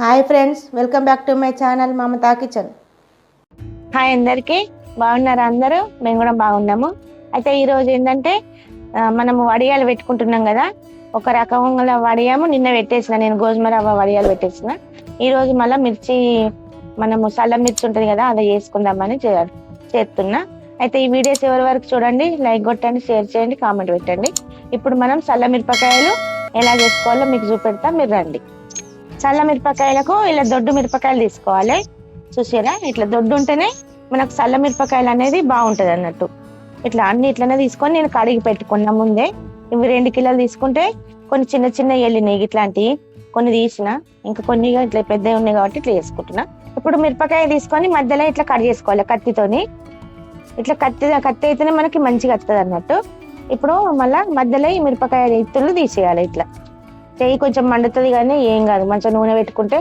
Hi friends welcome back to my channel Mamata kitchen. Hi అందరికి బాగున్నారా అందరూ? మేము కూడా బాగున్నాము. అయితే ఈ రోజు ఏంటంటే మనము వడియాలు పెట్టుకుంటున్నాం కదా ఒక రకంగా వడియాము నిన్న పెట్టేసిన నేను గోధుమ రవ్వ వడియాలు పెట్టేసిన. ఈ రోజు మళ్ళీ మిర్చి మనము సల్ల మిర్చి ఉంటుంది కదా అది చేసుకుందామని చేస్తున్నా. అయితే ఈ వీడియోస్ ఎవరి వరకు చూడండి లైక్ కొట్టండి షేర్ చేయండి కామెంట్ పెట్టండి. ఇప్పుడు మనం సల్ల మిరపకాయలు ఎలా చేసుకోవాలో మీకు చూపెడతా మీరు రండి. చల్ల మిరపకాయలకు ఇలా దొడ్డు మిరపకాయలు తీసుకోవాలి. చూసారా? ఇట్లా దొడ్డు ఉంటేనే మనకు చల్ల మిరపకాయలు అనేది బాగుంటుంది అన్నట్టు. ఇట్లా అన్ని ఇట్లనే తీసుకొని నేను కడిగి పెట్టుకున్నా ముందే ఇవి రెండు కిలోలు తీసుకుంటే కొన్ని చిన్న చిన్న వెళ్ళినాయి ఇట్లాంటివి కొన్ని తీసిన ఇంకా కొన్ని ఇట్లా పెద్దవి ఉన్నాయి కాబట్టి ఇట్లా చేసుకుంటున్నా. ఇప్పుడు మిరపకాయ తీసుకొని మధ్యలో ఇట్లా కట్ చేసుకోవాలి కత్తితోని. ఇట్లా కత్తి కత్తి అయితేనే మనకి మంచిగా వస్తుంది అన్నట్టు ఇప్పుడు మళ్ళీ మధ్యలో ఈ మిరపకాయ ఇత్తులు తీసేయాలి ఇట్లా. చెయ్యి కొంచెం మండుతుంది కానీ ఏం కాదు. మంచిగా నూనె పెట్టుకుంటే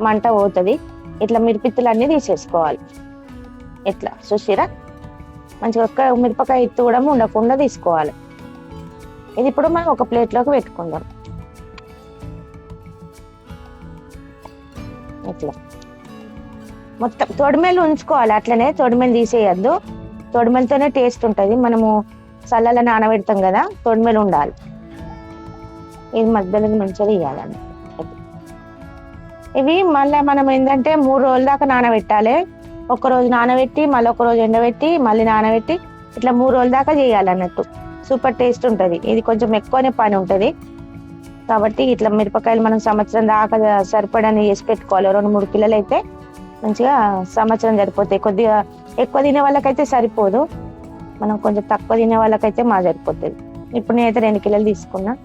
మంట పోతుంది. ఇట్లా మిరపిత్తులు అన్ని తీసేసుకోవాలి. ఇట్లా చూసిరా మంచిగా ఒక్క మిరపకాయ ఎత్తు కూడా ఉండకుండా తీసుకోవాలి. ఇది ఇప్పుడు మనం ఒక ప్లేట్లోకి పెట్టుకుందాం. ఇట్లా. మొత్తం తొడిమెలు ఉంచుకోవాలి. అట్లనే తొడిమెలు తీసేయద్దు. తొడిమెలతోనే టేస్ట్ ఉంటుంది. మనము చల్లల నానబెడతాం కదా తొడిమెలు ఉండాలి. ఇది మధ్యలో మంచిగా తీయాలండి. ఇవి మళ్ళీ మనం ఏంటంటే మూడు రోజుల దాకా నానబెట్టాలి. ఒక రోజు నానబెట్టి మళ్ళీ ఒక రోజు ఎండబెట్టి మళ్ళీ నానబెట్టి ఇట్లా మూడు రోజుల దాకా చేయాలన్నట్టు. సూపర్ టేస్ట్ ఉంటుంది. ఇది కొంచెం ఎక్కువనే పని ఉంటుంది. కాబట్టి ఇట్లా మిరపకాయలు మనం సంవత్సరం దాకా సరిపడని చేసి పెట్టుకోవాలి. రెండు మూడు కిలోలు అయితే మంచిగా సంవత్సరం సరిపోతాయి. కొద్దిగా ఎక్కువ తినే వాళ్ళకైతే సరిపోదు. మనం కొంచెం తక్కువ తినే వాళ్ళకైతే మా సరిపోతుంది. ఇప్పుడు నేనైతే రెండు కిలోలు తీసుకున్నా.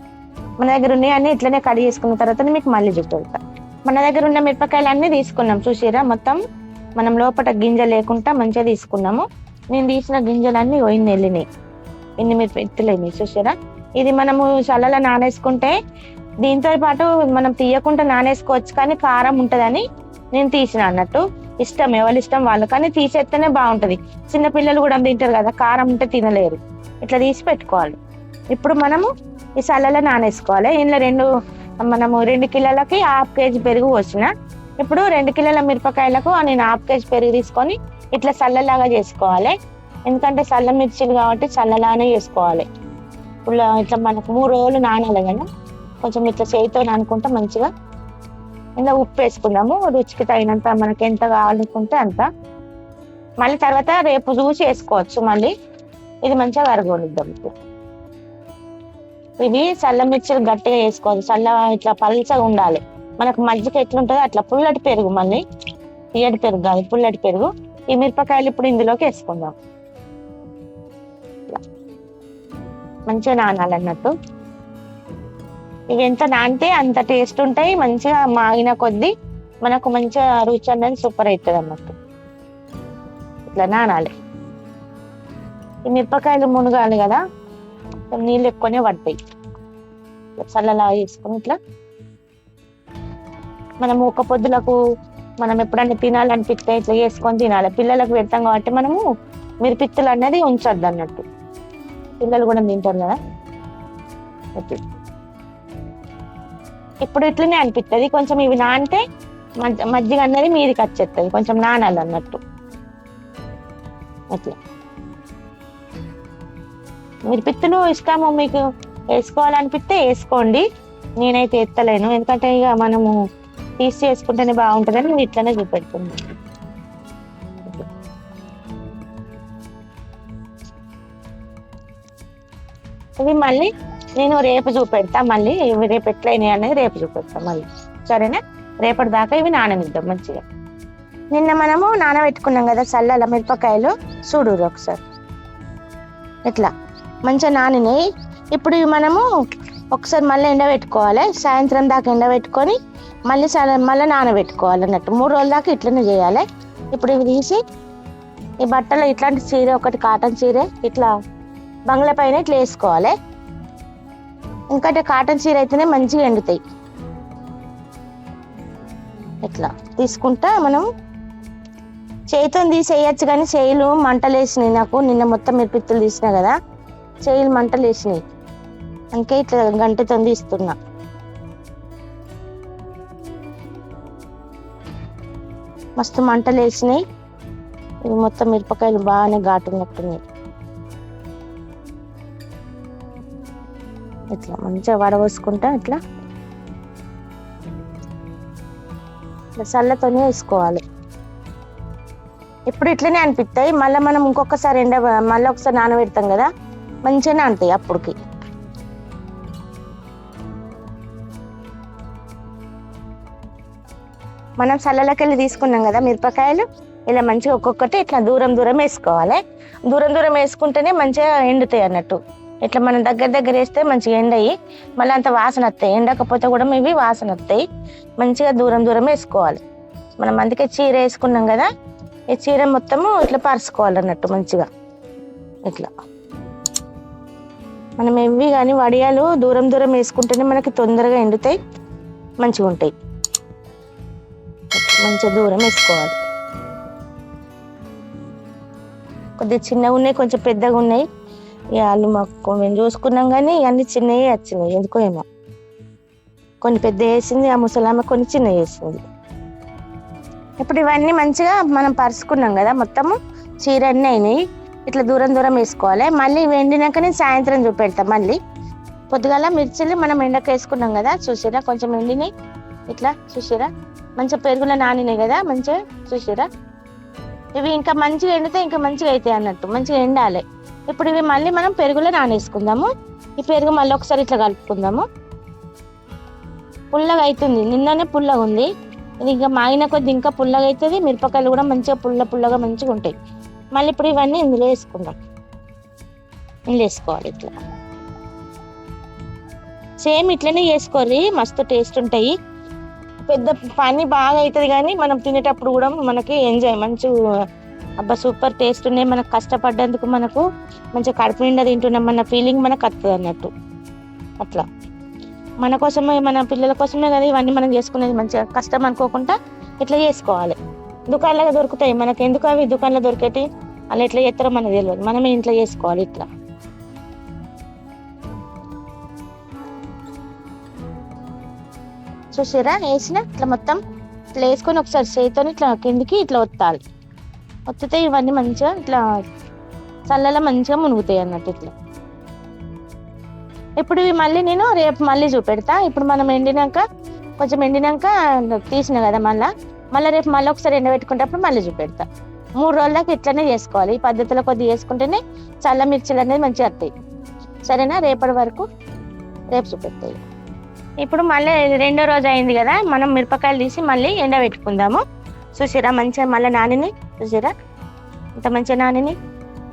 మన దగ్గర ఉన్నాయన్నీ ఇట్లనే కడి చేసుకున్న తర్వాత మీకు మళ్ళీ చూపెడతా. మన దగ్గర ఉన్న మిరపకాయలు అన్ని తీసుకున్నాం చూసిరా మొత్తం మనం లోపల గింజ లేకుండా మంచిగా తీసుకున్నాము. నేను తీసిన గింజలన్నీ పోయింది వెళ్ళినాయి ఇన్ని మీరు ఎత్తులేని చూసారా ఇది మనము చల్లలో నానేసుకుంటే దీంతో పాటు మనం తీయకుండా నానేసుకోవచ్చు కానీ కారం ఉంటదని నేను తీసిన అన్నట్టు. ఇష్టం ఎవరి ఇష్టం వాళ్ళు. కానీ తీసేస్తేనే బాగుంటది. చిన్న పిల్లలు కూడా తింటారు కదా కారం ఉంటే తినలేరు. ఇట్లా తీసి పెట్టుకోవాలి. ఇప్పుడు మనము ఈ చల్లలో నానేసుకోవాలి. ఇందులో రెండు మనము రెండు కిలోలకి హాఫ్ కేజీ పెరుగు పోసిన. ఇప్పుడు రెండు కిలోల మిరపకాయలకు నేను హాఫ్ కేజీ పెరుగు తీసుకొని ఇట్లా చల్లలాగా చేసుకోవాలి. ఎందుకంటే చల్ల మిర్చిలు కాబట్టి చల్లలానే చేసుకోవాలి. ఇప్పుడు ఇట్లా మనకు మూడు రోజులు నానాలి కదా. కొంచెం ఇట్లా చేయితో నానుకుంటే మంచిగా ఇందులో ఉప్పు వేసుకుందాము. రుచికి తగినంత మనకి ఎంత కావాలనుకుంటే అంత. మళ్ళీ తర్వాత రేపు చూసి వేసుకోవచ్చు మళ్ళీ. ఇది మంచిగా కరగొనిద్దాం. ఇప్పుడు ఇవి చల్ల మిర్చిలు గట్టిగా వేసుకోవాలి. చల్ల ఇట్లా పల్చగా ఉండాలి. మనకు మజ్జిగ ఎట్లుంటుందో అట్లా పుల్లటి పెరుగు మళ్ళీ. తీయటి పెరుగు కాదు పుల్లటి పెరుగు. ఈ మిరపకాయలు ఇప్పుడు ఇందులోకి వేసుకుందాం. మంచిగా నానాలన్నట్టు. ఇవి ఎంత నానితే అంత టేస్ట్ ఉంటాయి. మంచిగా మాగిన కొద్దీ మనకు మంచిగా రుచి అనేది సూపర్ అవుతుంది అన్నట్టు. ఇట్లా నానాలి. ఈ మిరపకాయలు మునగాలి కదా. నీళ్ళు ఎక్కువనే పడతాయి. చల్లలా చేసుకుని ఇట్లా మనం ఒక పొద్దులకు మనం ఎప్పుడన్నా తినాలనిపిస్తే ఇట్లా చేసుకొని తినాలి. పిల్లలకు పెడతాం కాబట్టి మనము మిరపిత్తులు అనేది ఉంచొద్దు అన్నట్టు. పిల్లలు కూడా తింటారు కదా? ఇప్పుడు ఇట్లనే అనిపిస్తుంది కొంచెం ఇవి నానితే మజ్జిగ అనేది మీదికి వచ్చేస్తుంది కొంచెం నానాలి అన్నట్టు. అట్లా మీరు పిత్తులు ఇష్టము మీకు వేసుకోవాలనిపిస్తే వేసుకోండి. నేనైతే ఎత్తలేను. ఎందుకంటే ఇక మనము తీసి చేసుకుంటేనే బాగుంటుందని నేను ఇట్లనే చూపెడుతున్నాను ఇవి మళ్ళీ నేను రేపు చూపెడతా మళ్ళీ ఇవి రేపు ఎట్లయినాయి అనేది రేపు చూపెడతా మళ్ళీ. సరేనా? రేపటి దాకా ఇవి నాననిద్దాం మంచిగా. నిన్న మనము నానబెట్టుకున్నాం కదా చల్లల మిరపకాయలు. చూడు ఒకసారి. ఎట్లా? మంచిగా నానినాయి ఇప్పుడు ఇవి మనము ఒకసారి మళ్ళీ ఎండబెట్టుకోవాలి. సాయంత్రం దాకా ఎండబెట్టుకొని మళ్ళీ సా- మళ్ళీ నానబెట్టుకోవాలి అన్నట్టు. మూడు రోజుల దాకా ఇట్లనే చేయాలి. ఇప్పుడు ఇవి తీసి ఈ బట్టలు ఇట్లాంటి చీర ఒకటి కాటన్ చీర ఇట్లా బంగ్లా పైన ఇట్లా వేసుకోవాలి. ఇంకంటే కాటన్ చీర అయితేనే మంచిగా ఎండుతాయి. ఇట్లా తీసుకుంటా మనం. చేయితో తీసేయచ్చు కానీ చేయిలు మంటలు వేసినాయి నాకు. నిన్న మొత్తం మిరపిత్తులు తీసినా కదా. చేయిలు మంటలు వేసినాయి. అందుకే ఇట్లా గంటతో తీస్తున్నా మస్తు మంటలు వేసినాయి. ఇవి మొత్తం మిరపకాయలు బాగానే ఘాటున్నట్టున్నాయి. ఇట్లా మంచిగా వడవసుకుంటా ఇట్లా. ఇట్లా చల్లతోనే వేసుకోవాలి. ఇప్పుడు ఇట్లనే అనిపిస్తాయి మళ్ళీ మనం ఇంకొకసారి ఎండ మళ్ళీ ఒకసారి నానబెడతాం కదా. మంచిగానే అంటాయి అప్పటికి. మనం సల్లలకెళ్ళి వెళ్ళి తీసుకున్నాం కదా మిరపకాయలు ఇలా మంచిగా ఒక్కొక్కటి ఇట్లా దూరం దూరం వేసుకోవాలి. దూరం దూరం వేసుకుంటేనే మంచిగా ఎండుతాయి అన్నట్టు. ఇట్లా మనం దగ్గర దగ్గర వేస్తే మంచిగా ఎండయి మళ్ళీ అంత వాసన వస్తాయి. ఎండకపోతే కూడా ఇవి వాసన వస్తాయి. మంచిగా దూరం దూరం వేసుకోవాలి. మనం అందుకే చీర వేసుకున్నాం కదా ఈ చీర మొత్తము ఇట్లా పరుచుకోవాలి అన్నట్టు మంచిగా. ఇట్లా. మనం ఇవి కానీ వడియాలు దూరం దూరం వేసుకుంటేనే మనకి తొందరగా ఎండుతాయి మంచిగా ఉంటాయి. మంచిగా దూరం వేసుకోవాలి. కొద్దిగా చిన్నగా ఉన్నాయి కొంచెం పెద్దగా ఉన్నాయి. ఇక వాళ్ళు మాకు మేము చూసుకున్నాం కానీ అన్ని చిన్నవి వచ్చినాయి ఎందుకో ఏమో. కొన్ని పెద్ద వేసింది ఆ ముసలామె కొన్ని చిన్న వేసింది. ఇప్పుడు ఇవన్నీ మంచిగా మనం పరుచుకున్నాం కదా మొత్తము చీర అన్నీ అయినాయి. ఇట్లా దూరం దూరం వేసుకోవాలి. మళ్ళీ ఎండినాకనే సాయంత్రం చూపెడతాం మళ్ళీ. పొద్దుగాల మిర్చిలు మనం ఎండకు వేసుకున్నాం కదా చూసిరా కొంచెం ఎండినాయి. ఇట్లా చూసిరా మంచిగా పెరుగులో నానినాయి కదా మంచిగా చూసిరా ఇవి ఇంకా మంచిగా ఎండితే ఇంకా మంచిగా అవుతాయి అన్నట్టు మంచిగా ఎండాలి. ఇప్పుడు ఇవి మళ్ళీ మనం పెరుగులో నానేసుకుందాము. ఈ పెరుగు మళ్ళీ ఒకసారి ఇట్లా కలుపుకుందాము. పుల్లగా అవుతుంది. నిన్ననే పుల్లగా ఉంది ఇది ఇంకా మాగిన కొద్ది ఇంకా పుల్లగా అవుతుంది. మిరపకాయలు కూడా మంచిగా పుల్ల పుల్లగా మంచిగా ఉంటాయి. మళ్ళీ ఇప్పుడు ఇవన్నీ ఇందులో వేసుకుందాం. ఇందులో వేసుకోవాలి ఇట్లా. సేమ్ ఇట్లనే చేసుకోవాలి మస్తు టేస్ట్ ఉంటాయి. పెద్ద పని బాగా అవుతుంది కానీ మనం తినేటప్పుడు కూడా మనకి ఎంజాయ్ మంచి అబ్బా సూపర్ టేస్ట్ ఉన్నాయి. మనకు కష్టపడ్డందుకు మనకు మంచిగా కడుపు నిండా తింటున్నాం మన ఫీలింగ్ మనకు వస్తుంది అన్నట్టు. అట్లా. మన కోసమే మన పిల్లల కోసమే కదా ఇవన్నీ మనం చేసుకునేది మంచిగా కష్టం అనుకోకుండా ఇట్లా చేసుకోవాలి. దుకాణాలు దొరుకుతాయి. మనకి ఎందుకు అవి దుకాణంలో దొరికేటి? అలా ఎట్లా చేస్తారో మనకు తెలియదు మనమే ఇంట్లో చేసుకోవాలి ఇట్లా. చూసారా వేసిన ఇట్లా మొత్తం ఇట్లా వేసుకొని ఒకసారి చేతితో ఇట్లా కిందికి ఇట్లా ఒత్తాలి. ఒత్తితే ఇవన్నీ మంచిగా ఇట్లా చల్లలా మంచిగా మునుగుతాయి అన్నట్టు ఇట్లా. ఇప్పుడు ఇవి మళ్ళీ నేను రేపు మళ్ళీ చూపెడతా. ఇప్పుడు మనం ఎండినాక కొంచెం ఎండినాక తీసిన కదా మళ్ళీ. మళ్ళీ రేపు మళ్ళీ ఒకసారి ఎండబెట్టుకునేటప్పుడు మళ్ళీ చూపెడతా. మూడు రోజుల దాకా ఇట్లనే చేసుకోవాలి. ఈ పద్ధతిలో కొద్దిగా చేసుకుంటేనే చల్ల మిర్చిలు అనేది మంచిగా వస్తాయి. సరేనా? రేపటి వరకు రేపు చూపెడతాయి ఇప్పుడు మళ్ళీ రెండో రోజు అయింది కదా మనం మిరపకాయలు తీసి మళ్ళీ ఎండబెట్టుకుందాము. చూసిరా మంచిగా మళ్ళీ నానిని? చూసిరా? ఇంత మంచిగా నానిని?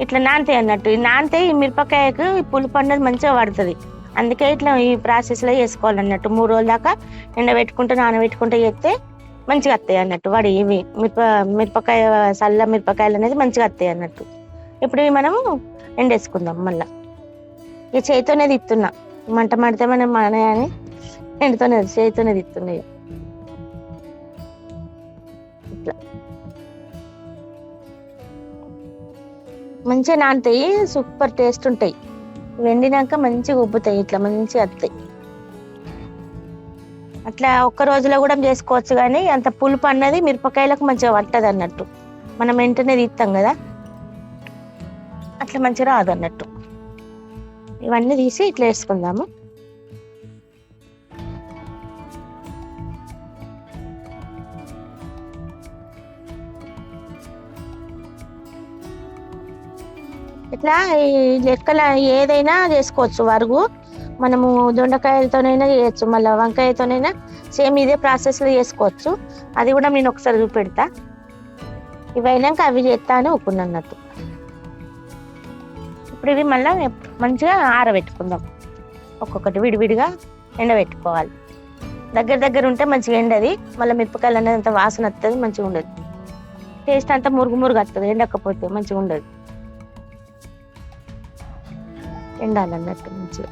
ఇట్లా నానతాయి అన్నట్టు. నానితే ఈ మిరపకాయకు ఈ పులుపు అన్నది మంచిగా పడుతుంది. అందుకే ఇట్లా ఈ ప్రాసెస్లో చేసుకోవాలన్నట్టు. మూడు రోజుల దాకా ఎండబెట్టుకుంటూ నానబెట్టుకుంటూ చేస్తే మంచిగా వస్తాయి అన్నట్టు. వాడి ఇవి మిరప మిరపకాయ చల్ల మిరపకాయలు అనేది మంచిగా వస్తాయి అన్నట్టు. ఇప్పుడు ఇవి మనము ఎండేసుకుందాం మళ్ళా. ఈ చేతితోనే తిత్తున్నా. మంట మడితే మనం మన అని ఎండుతోనే చేతితోనే తిత్తున్నాయి ఇట్లా. మంచిగా నానుతాయి సూపర్ టేస్ట్ ఉంటాయి. వెండినాక మంచిగా ఉబ్బుతాయి ఇట్లా మంచిగా వస్తాయి. అట్లా ఒక్క రోజులో కూడా చేసుకోవచ్చు కానీ అంత పులుపు అన్నది మిరపకాయలకు మంచిగా పట్టదు అన్నట్టు. మనం వెంటనే తీస్తాం కదా. అట్లా మంచిగా రాదు అన్నట్టు. ఇవన్నీ తీసి ఇట్లా వేసుకుందాము. ఇట్లా ఈ లెక్కల ఏదైనా చేసుకోవచ్చు వరుగు. మనము దొండకాయలతోనైనా చేయొచ్చు మళ్ళీ వంకాయతోనైనా సేమ్ ఇదే ప్రాసెస్లో చేసుకోవచ్చు. అది కూడా నేను ఒకసారి చూపెడతా. ఇవైనాక అవి చేస్తా అని ఒప్పుకున్నట్టు ఇప్పుడు ఇవి మళ్ళీ మంచిగా ఆరబెట్టుకుందాం. ఒక్కొక్కటి విడివిడిగా ఎండబెట్టుకోవాలి. దగ్గర దగ్గర ఉంటే మంచిగా ఎండది మళ్ళీ మిరపకాయలు అనేది అంత వాసన వస్తుంది మంచిగా ఉండదు. టేస్ట్ అంతా మురుగు మురుగు వస్తుంది ఎండకపోతే మంచిగా ఉండదు. ఎండాలన్నట్టు మంచిగా.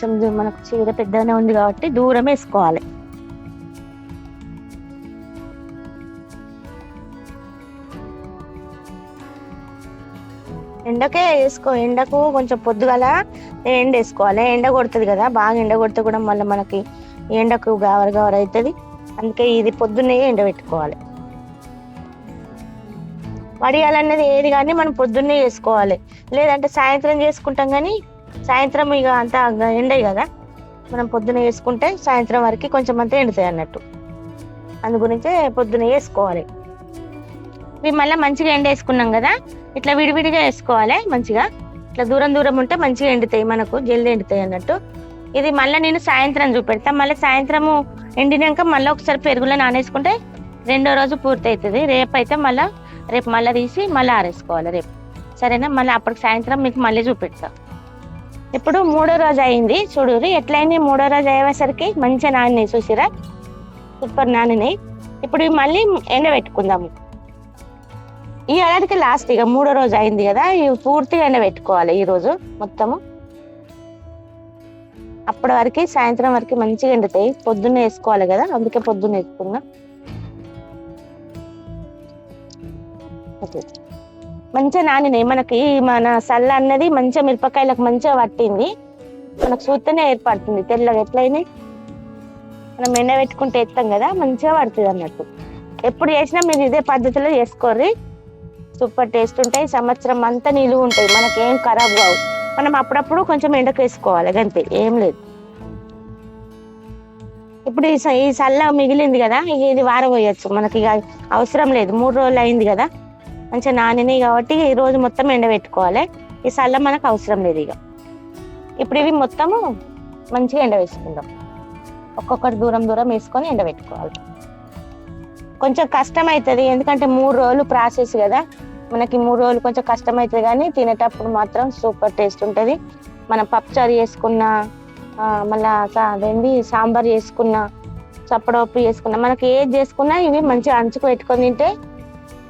కొంచెం మనకు చీర పెద్దగానే ఉంది కాబట్టి దూరం వేసుకోవాలి. ఎండకే వేసుకో ఎండకు కొంచెం పొద్దుగల ఎండ వేసుకోవాలి. ఎండ కొడుతుంది కదా బాగా ఎండ కొడితే కూడా మళ్ళీ మనకి ఎండకు గవర గవర అవుతుంది. అందుకే ఇది పొద్దున్నే ఎండ పెట్టుకోవాలి. వడియాలన్నది ఏది కానీ మనం పొద్దున్నే చేసుకోవాలి లేదంటే సాయంత్రం చేసుకుంటాం కానీ సాయంత్రం ఇక అంతా ఎండయి కదా? మనం పొద్దున వేసుకుంటే సాయంత్రం వరకు కొంచెం అంతా ఎండుతాయి అన్నట్టు. అందు గురించే పొద్దున వేసుకోవాలి. ఇవి మళ్ళీ మంచిగా ఎండ వేసుకున్నాం కదా? ఇట్లా విడివిడిగా వేసుకోవాలి మంచిగా. ఇట్లా దూరం దూరం ఉంటే మంచిగా ఎండుతాయి మనకు జల్ది ఎండుతాయి అన్నట్టు. ఇది మళ్ళీ నేను సాయంత్రం చూపెడతా. మళ్ళీ సాయంత్రము ఎండినాక మళ్ళీ ఒకసారి పెరుగులో నానేసుకుంటే రెండో రోజు పూర్తి అవుతుంది రేపు అయితే మళ్ళీ రేపు మళ్ళీ తీసి మళ్ళీ ఆరేసుకోవాలి రేపు. సరేనా? మళ్ళీ అప్పటికి సాయంత్రం మీకు మళ్ళీ చూపెడతా. ఇప్పుడు మూడో రోజు అయింది. చూడురి ఎట్లయింది? మూడో రోజు అయ్యేసరికి మంచిగా నానినాయి చూసిరా? సూపర్ నాన్నని ఇప్పుడు మళ్ళీ ఎండబెట్టుకుందాము. ఈ ఏడాదికి లాస్ట్ ఇక మూడో రోజు అయింది కదా ఇవి పూర్తిగా ఎండబెట్టుకోవాలి ఈ రోజు మొత్తము. అప్పటి వరకు సాయంత్రం వరకు మంచిగా ఎండుతాయి. పొద్దున్న వేసుకోవాలి కదా అందుకే పొద్దున్న వేసుకున్నా. ఓకే. మంచిగా నానినాయి. మనకి మన సల్ల అన్నది మంచిగా మిరపకాయలకు మంచిగా పట్టింది. మనకు చూస్తేనే ఏర్పడుతుంది. తెల్లగా ఎట్లయినాయి మనం ఎండబెట్టుకుంటే ఎత్తాం కదా మంచిగా పడుతుంది అన్నట్టు. ఎప్పుడు చేసినా మీరు ఇదే పద్ధతిలో చేసుకోర్రి. సూపర్ టేస్ట్ ఉంటాయి. సంవత్సరం అంతా నిలువ ఉంటాయి. మనకి ఏం ఖరాబ్ కావు. మనం అప్పుడప్పుడు కొంచెం ఎండకు వేసుకోవాలి. అంతే. ఏం లేదు. ఇప్పుడు ఈ స- ఈ సల్ల మిగిలింది కదా ఇది వారం పోయచ్చు మనకి ఇక అవసరం లేదు. మూడు రోజులు అయింది కదా. మంచిగా నానినాయి కాబట్టి ఈ రోజు మొత్తం ఎండబెట్టుకోవాలి. ఈ సల్ల మనకు అవసరం లేదు ఇక ఇప్పుడు ఇవి మొత్తము మంచిగా ఎండ వేసుకుందాం ఒక్కొక్కటి దూరం దూరం వేసుకొని ఎండబెట్టుకోవాలి. కొంచెం కష్టం అవుతుంది ఎందుకంటే మూడు రోజులు ప్రాసెస్ కదా. మనకి మూడు రోజులు కొంచెం కష్టం అవుతుంది కానీ తినేటప్పుడు మాత్రం సూపర్ టేస్ట్ ఉంటుంది. మనం పప్పుచారు చేసుకున్న మళ్ళా అదేంటి సాంబార్ చేసుకున్న చప్పడపప్పు చేసుకున్న మనకి ఏది చేసుకున్నా ఇవి మంచిగా అంచుకు పెట్టుకొని తింటే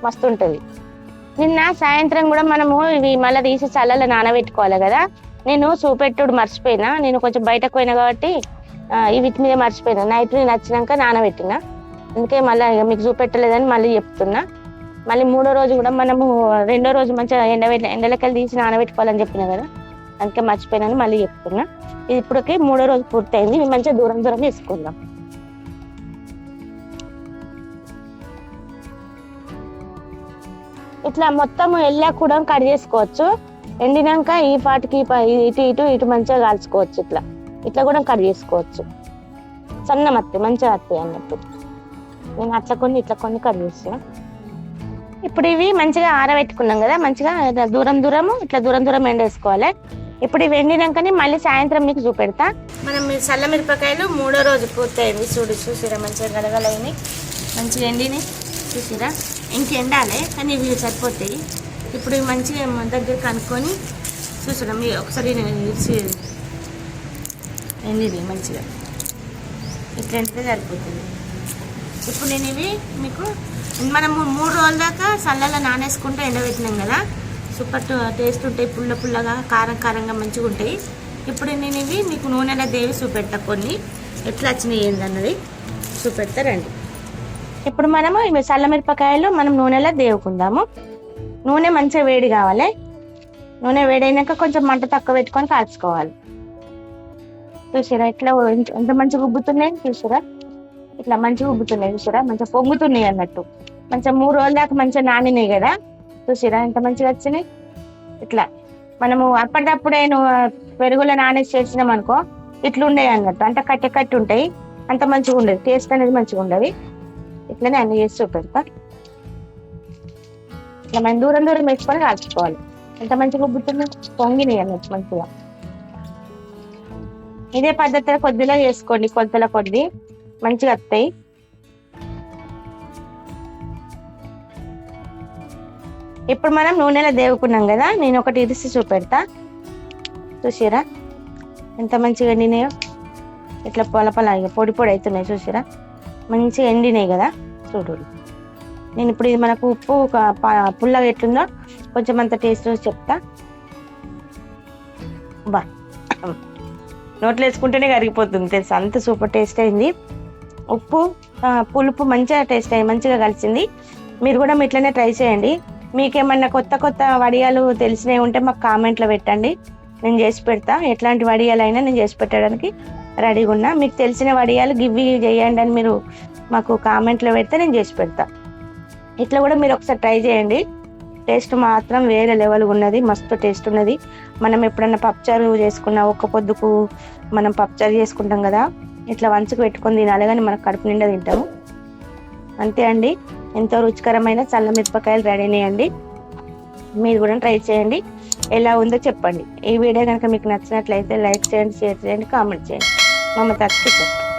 మస్తు ఉంటుంది. నిన్న సాయంత్రం కూడా మనము ఇవి మళ్ళీ తీసి చల్లలో నానబెట్టుకోవాలి కదా. నేను చూపెట్టుడు మర్చిపోయినా. నేను కొంచెం బయటకు పోయినా కాబట్టి ఈ వీటి మీద మర్చిపోయినా. నైట్ నేను వచ్చినాక నానబెట్టిన. అందుకే మళ్ళీ ఇక మీకు చూపెట్టలేదని మళ్ళీ చెప్తున్నా. మళ్ళీ మూడో రోజు కూడా మనము రెండో రోజు మంచిగా ఎండ ఎండలకెళ్ళి తీసి నానబెట్టుకోవాలని చెప్పిన కదా. అందుకే మర్చిపోయినాను మళ్ళీ చెప్తున్నా. ఇది ఇప్పటికి మూడో రోజు పూర్తయింది. మంచిగా దూరం దూరం తీసుకుందాం. ఇట్లా మొత్తం ఎల్లా కూడా కట్ చేసుకోవచ్చు. ఎండినాక ఈ పాటికి ఇటు ఇటు ఇటు మంచిగా కాల్చుకోవచ్చు ఇట్లా. ఇట్లా కూడా కట్ చేసుకోవచ్చు. సన్న మత్తి మంచిగా వస్తాయి అన్నట్టు. నేను అట్లా కొన్ని ఇట్లా కొన్ని కట్ చేసిన. ఇప్పుడు ఇవి మంచిగా ఆరబెట్టుకున్నాం కదా మంచిగా దూరం దూరము ఇట్లా దూరం దూరం ఎండేసుకోవాలి. ఇప్పుడు ఇవి ఎండినాకనే మళ్ళీ సాయంత్రం మీకు చూపెడతా. మనం ఈ చల్ల మిరపకాయలు మూడో రోజు పూర్తయింది. చూడు చూసిరా మంచిగా గలగలైనవి మంచిగా ఎండినాయి. చూసిరా? ఇంక ఎండాలి కానీ ఇవి సరిపోతాయి. ఇప్పుడు ఇవి మంచిగా మన దగ్గర కనుక్కొని చూసిరా? మీ ఒకసారి నేను ఇచ్చి ఎండినాయి మంచిగా? ఇట్లా ఎండితే సరిపోతుంది. ఇప్పుడు నేను ఇవి మీకు మనము మూడు రోజుల దాకా చల్లలో నానేసుకుంటూ ఎండబెట్టినాం కదా? సూపర్ టేస్ట్ ఉంటాయి. పుల్ల పుల్లగా కారం కారంగా మంచిగా ఉంటాయి. ఇప్పుడు నేను ఇవి మీకు నూనెలో దేవి చూపెడతా కొన్ని. ఎట్లా వచ్చినాయి ఏందన్నది? చూపెడతారండి ఇప్పుడు మనము ఇవి చల్లమిరపకాయలు మనం నూనెలో దేవుకుందాము. నూనె మంచిగా వేడి కావాలి. నూనె వేడైనాక కొంచెం మంట తక్కువ పెట్టుకొని కాల్చుకోవాలి. చూసారా ఇట్లా ఎంత మంచిగా ఉబ్బుతున్నాయి చూసారా? ఇట్లా మంచిగా ఉబ్బుతున్నాయి చూసారా? మంచిగా పొంగుతున్నాయి అన్నట్టు. మంచిగా మూడు రోజుల దాకా మంచిగా నానినాయి కదా? చూసారా ఎంత మంచిగా వచ్చినాయి? ఇట్లా. మనము అప్పటికప్పుడే పెరుగులో నానేసి చేసినాం అనుకో ఇట్లుండే అన్నట్టు. అంటే కట్టె కట్టి ఉంటాయి. అంత మంచిగా ఉండదు. టేస్ట్ అనేది మంచిగా ఉండదు. ఇట్లనే అన్ని చేసి చూపెడతా. ఇట్లా మనం దూరం దూరం వేసుకొని కాల్చుకోవాలి. ఎంత మంచిగా ఉబ్బుతుంది పొంగినాయి అన్నట్టు మంచిగా. ఇదే పద్ధతిలో కొద్దిగా చేసుకోండి కొలతల కొద్ది మంచిగా వస్తాయి. ఇప్పుడు మనం నూనెలో దేవుకున్నాం కదా నేను ఒకటి ఇరిసి చూపెడతా. చూసిరా? ఎంత మంచిగా ఎండినాయో? ఇట్లా పొల ఇక పొడి పొడి అవుతున్నాయి చూసిరా? మంచిగా ఎండినాయి కదా. చూడు. నేను ఇప్పుడు ఇది మనకు ఉప్పు ఒక ప- పుల్లగా ఎట్లుందో కొంచెం అంత టేస్ట్ చూసి చెప్తా. బా. నోట్లో వేసుకుంటేనే కరిగిపోతుంది తెలుసు? అంత సూపర్ టేస్ట్ అయింది. ఉప్పు పులుపు మంచిగా టేస్ట్ అయ్యి మంచిగా కలిసింది. మీరు కూడా ఇట్లనే ట్రై చేయండి. మీకేమన్నా కొత్త కొత్త వడియాలు తెలిసినవి ఉంటే మాకు కామెంట్లో పెట్టండి. నేను చేసి పెడతా. ఎట్లాంటి వడియాలు అయినా నేను చేసి పెట్టడానికి రెడీగా ఉన్నా మీకు తెలిసిన వడియాలు గివ్వి చేయండి అని మీరు మాకు కామెంట్లో పెడితే నేను చేసి పెడతా. ఇట్లా కూడా మీరు ఒకసారి ట్రై చేయండి. టేస్ట్ మాత్రం వేరే లెవెల్ ఉన్నది మస్తు టేస్ట్ ఉన్నది. మనం ఎప్పుడన్నా పప్చారు చేసుకున్న ఒక్క పొద్దుకు మనం పప్చారు చేసుకుంటాం కదా ఇట్లా వంచుకు పెట్టుకొని తినాలి కానీ మనకు కడుపు నిండా తింటాము. అంతే అండి. ఎంతో రుచికరమైన చల్ల మిరపకాయలు రెడీ చేయండి మీరు కూడా ట్రై చేయండి. ఎలా ఉందో చెప్పండి. ఈ వీడియో కనుక మీకు నచ్చినట్లయితే లైక్ చేయండి షేర్ చేయండి కామెంట్ చేయండి. మమ్మల్ని తక్కువ